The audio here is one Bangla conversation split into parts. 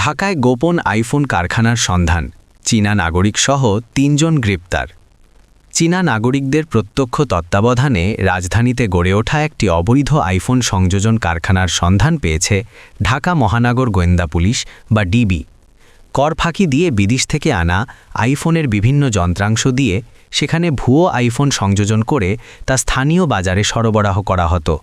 ঢাকায় গোপন আইফোন কারখানার সন্ধান, চীনা নাগরিকসহ তিনজন গ্রেপ্তার। চীনা নাগরিকদের প্রত্যক্ষ তত্ত্বাবধানে রাজধানীতে গড়ে ওঠা একটি অবৈধ আইফোন সংযোজন কারখানার সন্ধান পেয়েছে ঢাকা মহানগর গোয়েন্দা পুলিশ বা ডিবি। কর ফাঁকি দিয়ে বিদেশ থেকে আনা আইফোনের বিভিন্ন যন্ত্রাংশ দিয়ে সেখানে ভুয়ো আইফোন সংযোজন করে তা স্থানীয় বাজারে সরবরাহ করা হতো।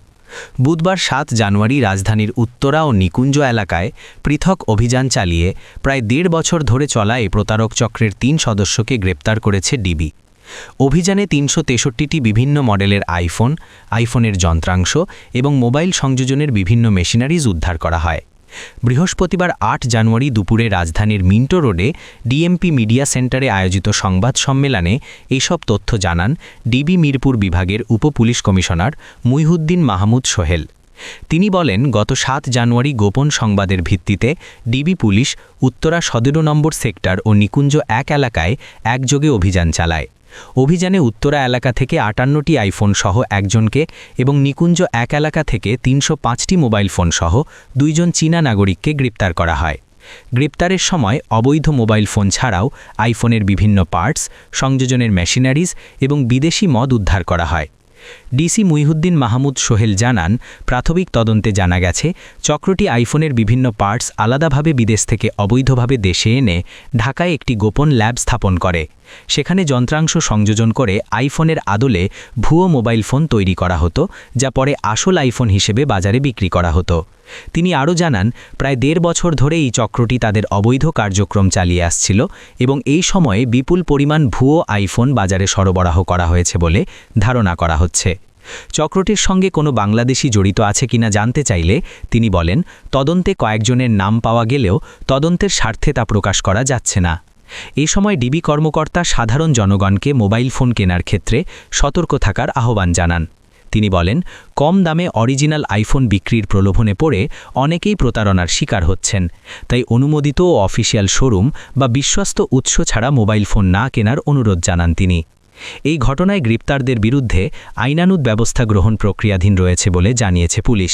বুধবার সাত জানুয়ারি রাজধানীর উত্তরা ও নিকুঞ্জ এলাকায় পৃথক অভিযান চালিয়ে প্রায় দেড় বছর ধরে চলা এই প্রতারক চক্রের তিন সদস্যকে গ্রেপ্তার করেছে ডিবি। অভিযানে তিনশো তেষট্টিটি বিভিন্ন মডেলের আইফোন, আইফোনের যন্ত্রাংশ এবং মোবাইল সংযোজনের বিভিন্ন মেশিনারিজ উদ্ধার করা হয়। বৃহস্পতিবার আট জানুয়ারি দুপুরে রাজধানীর মিন্টো রোডে ডিএমপি মিডিয়া সেন্টারে আয়োজিত সংবাদ সম্মেলনে এইসব তথ্য জানান ডিবি মিরপুর বিভাগের উপপুলিশ কমিশনার মুইহুদ্দিন মাহমুদ সোহেল। তিনি বলেন, গত সাত জানুয়ারি গোপন সংবাদের ভিত্তিতে ডিবি পুলিশ উত্তরা সতেরো নম্বর সেক্টর ও নিকুঞ্জ এক এলাকায় একযোগে অভিযান চালায়। অভিযানে উত্তরা এলাকা থেকে আটান্নটি আইফোন সহ একজনকে এবং নিকুঞ্জ এক এলাকা থেকে তিনশো পাঁচটি মোবাইল ফোন সহ দুইজন চীনা নাগরিককে গ্রেপ্তার করা হয়। গ্রেপ্তারের সময় অবৈধ মোবাইল ফোন ছাড়াও আইফোনের বিভিন্ন পার্টস, সংযোজনের মেশিনারিজ এবং বিদেশি মদ উদ্ধার করা হয়। ডিসি মুইহুদ্দিন মাহমুদ সোহেল জানান, প্রাথমিক তদন্তে জানা গেছে, চক্রটি আইফোনের বিভিন্ন পার্টস আলাদাভাবে বিদেশ থেকে অবৈধভাবে দেশে এনে ঢাকায় একটি গোপন ল্যাব স্থাপন করে। সেখানে যন্ত্রাংশ সংযোজন করে আইফোনের আদলে ভুয়ো মোবাইল ফোন তৈরি করা হতো, যা পরে আসল আইফোন হিসেবে বাজারে বিক্রি করা হতো। তিনি আরও জানান, প্রায় দেড় বছর ধরে এই চক্রটি তাদের অবৈধ কার্যক্রম চালিয়ে আসছিল এবং এই সময়ে বিপুল পরিমাণ ভুয়ো আইফোন বাজারে সরবরাহ করা হয়েছে বলে ধারণা করা হচ্ছে। চক্রটির সঙ্গে কোনো বাংলাদেশি জড়িত আছে কিনা জানতে চাইলে তিনি বলেন, তদন্তে কয়েকজনের নাম পাওয়া গেলেও তদন্তের স্বার্থে তা প্রকাশ করা যাচ্ছে না। এ সময় ডিবি কর্মকর্তা সাধারণ জনগণকে মোবাইল ফোন কেনার ক্ষেত্রে সতর্ক থাকার আহ্বান জানান। তিনি বলেন, কম দামে অরিজিনাল আইফোন বিক্রির প্রলোভনে পড়ে অনেকেই প্রতারণার শিকার হচ্ছেন। তাই অনুমোদিত ও অফিসিয়াল শোরুম বা বিশ্বস্ত উৎস ছাড়া মোবাইল ফোন না কেনার অনুরোধ জানান তিনি। এই ঘটনায় গ্রেপ্তারদের বিরুদ্ধে আইনানুদ ব্যবস্থা গ্রহণ প্রক্রিয়াধীন রয়েছে বলে জানিয়েছে পুলিশ।